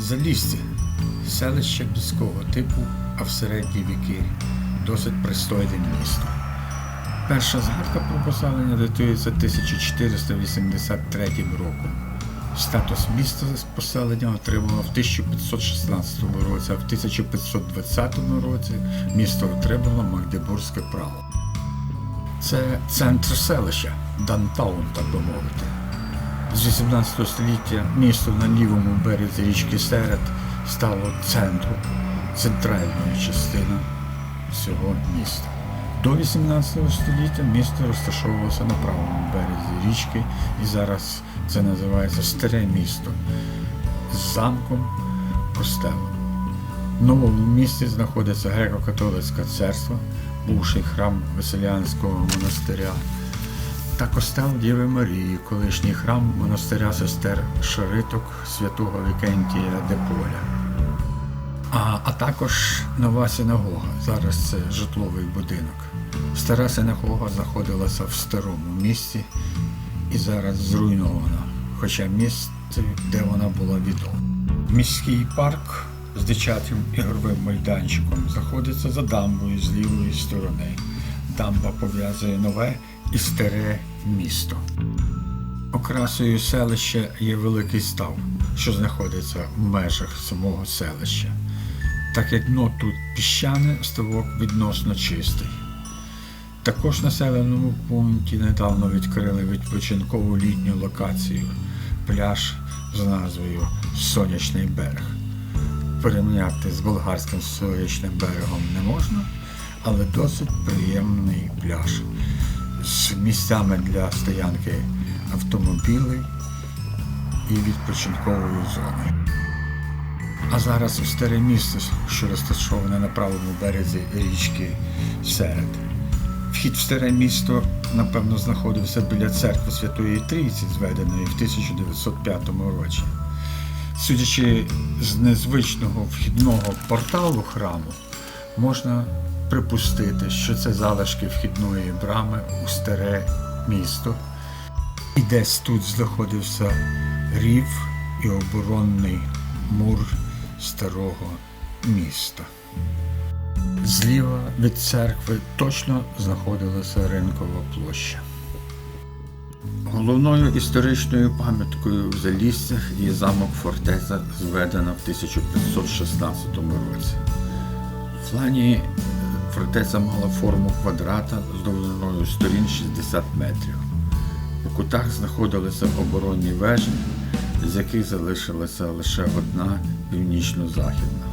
Залісся. Селище міського типу, а в середні віки досить пристойне місто. Перша згадка про поселення датується 1483 роком. Статус міста поселення отримало в 1516 році, а в 1520 році місто отримало Магдебурзьке право. Це центр селища, Дантаун, так би мовити. З 18 століття місто на лівому березі річки Серед стало центром, центральною частиною всього міста. До 18 століття місто розташовувалося на правому березі річки, і зараз це називається Старе місто з замком, костелом. В новому місті знаходиться греко-католицька церква, бувший храм Веселянського монастиря та костел Діви Марії, колишній храм монастиря сестер Шариток святого Вікентія де Поля. А, а також нова синагога. Зараз це житловий будинок. Стара синагога знаходилася в старому місті і зараз зруйнована, хоча місце, де вона була відома. Міський парк з дитячим ігровим майданчиком знаходиться за дамбою з лівої сторони. Дамба пов'язує нове і старе місто. Окрасою селища є великий став, що знаходиться в межах самого селища. Так як дно тут піщане, ставок відносно чистий. Також в населеному пункті недавно відкрили відпочинкову літню локацію пляж з назвою Сонячний берег. Порівняти з болгарським сонячним берегом не можна, але досить приємний пляж з місцями для стоянки автомобілей і відпочинковою зоною. А зараз старе місто, що розташоване на правому березі річки Серед. Вхід в старе місто, напевно, знаходився біля церкви Святої Трійці, зведеної в 1905 році. Судячи з незвичного вхідного порталу храму, можна припустити, що це залишки вхідної брами у старе місто, і десь тут знаходився рів і оборонний мур старого міста. Зліва від церкви точно знаходилася ринкова площа. Головною історичною пам'яткою в Заліссях є замок фортеця, зведена в 1516 році. В плані фортеця мала форму квадрата з довжиною сторін 60 метрів. У кутах знаходилися оборонні вежі, з яких залишилася лише одна північно-західна.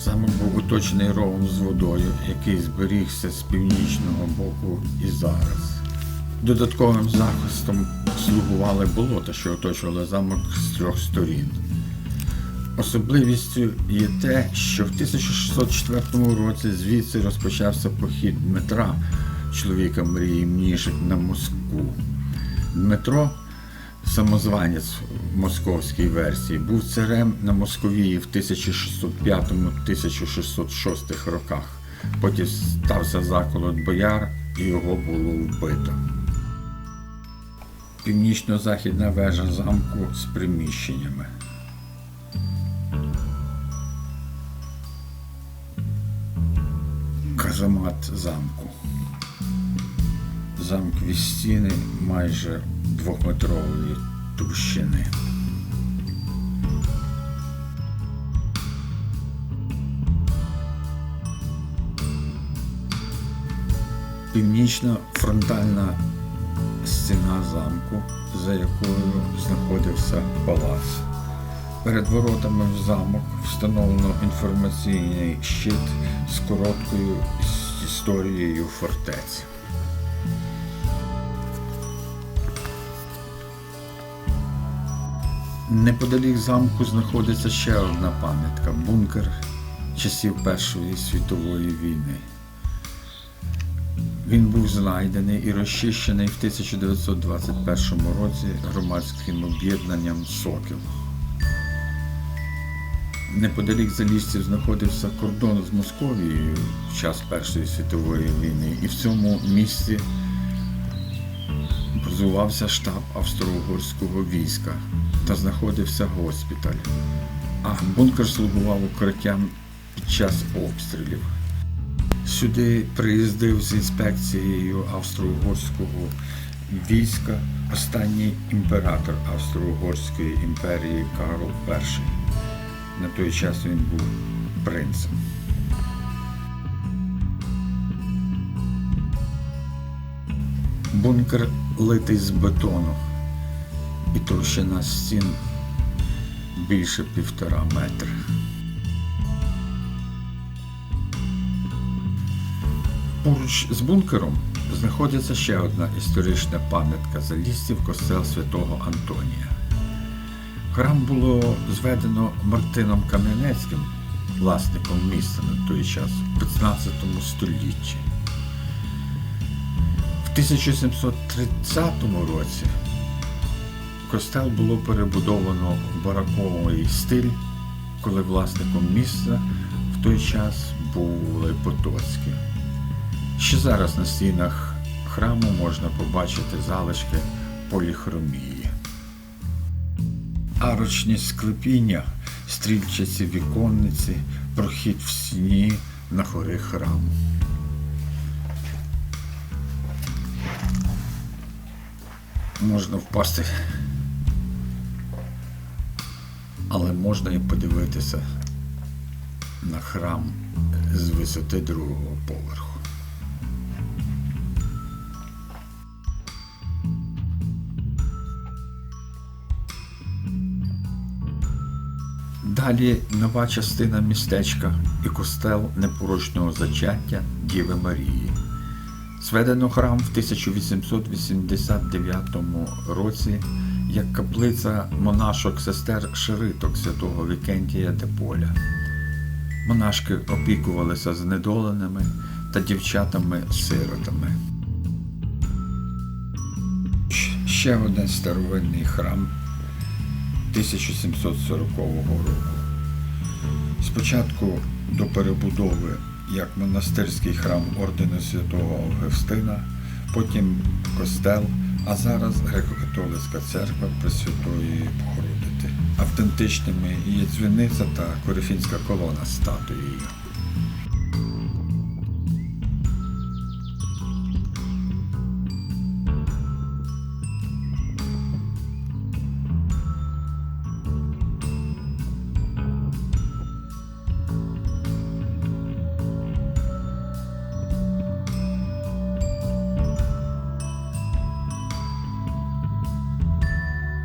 Замок був оточений ровом з водою, який зберігся з північного боку і зараз. Додатковим захистом слугували болота, що оточували замок з трьох сторін. Особливістю є те, що в 1604 році звідси розпочався похід Дмитра, чоловіка Мрії Мнішик, на Москву. Дмитро, самозванець в московській версії, був царем на Московії в 1605-1606 роках. Потім стався заколот бояр і його було вбито. Північно-західна вежа замку з приміщеннями. Казамат замку. Замкові стіни майже двохметрової товщини. Північна фронтальна стіна замку, за якою знаходився палац. Перед воротами в замок встановлено інформаційний щит з короткою історією фортеці. Неподалік замку знаходиться ще одна пам'ятка бункер часів Першої світової війни. Він був знайдений і розчищений в 1921 році громадським об'єднанням Сокіл. Неподалік залізців знаходився кордон з Московією в час Першої світової війни, і в цьому місці базувався штаб австро-угорського війська та знаходився госпіталь. а бункер слугував укриттям під час обстрілів. Сюди приїздив з інспекцією австро-угорського війська останній імператор Австро-Угорської імперії Карл І. На той час він був принцем. Бункер литий з бетону і товщина стін більше півтора метри. Поруч з бункером знаходиться ще одна історична пам'ятка залістів костел святого Антонія. Храм було зведено Мартином Кам'янецьким, власником міста на той час, в 15 столітті. В 1730 році костел було перебудовано в бараковий стиль, коли власником міста в той час був Лепотоцький. Ще зараз на стінах храму можна побачити залишки поліхромії. Арочні склепіння, стрільчаці віконниці, прохід в стіні на хори храму. Можна впасти, але можна і подивитися на храм з висоти другого поверху. Далі нова частина містечка і костел непорочного зачаття Діви Марії. Зведено храм в 1889 році як каплиця монашок сестер Шириток святого Вікентія де Поля. Монашки опікувалися знедоленими та дівчатами-сиротами. Ще один старовинний храм 1740 року. Спочатку до перебудови як монастирський храм ордену святого Августина, потім костел, а зараз греко-католицька церква Пресвятої Богородиці. Автентичними є дзвіниця та корифінська колона статуєю.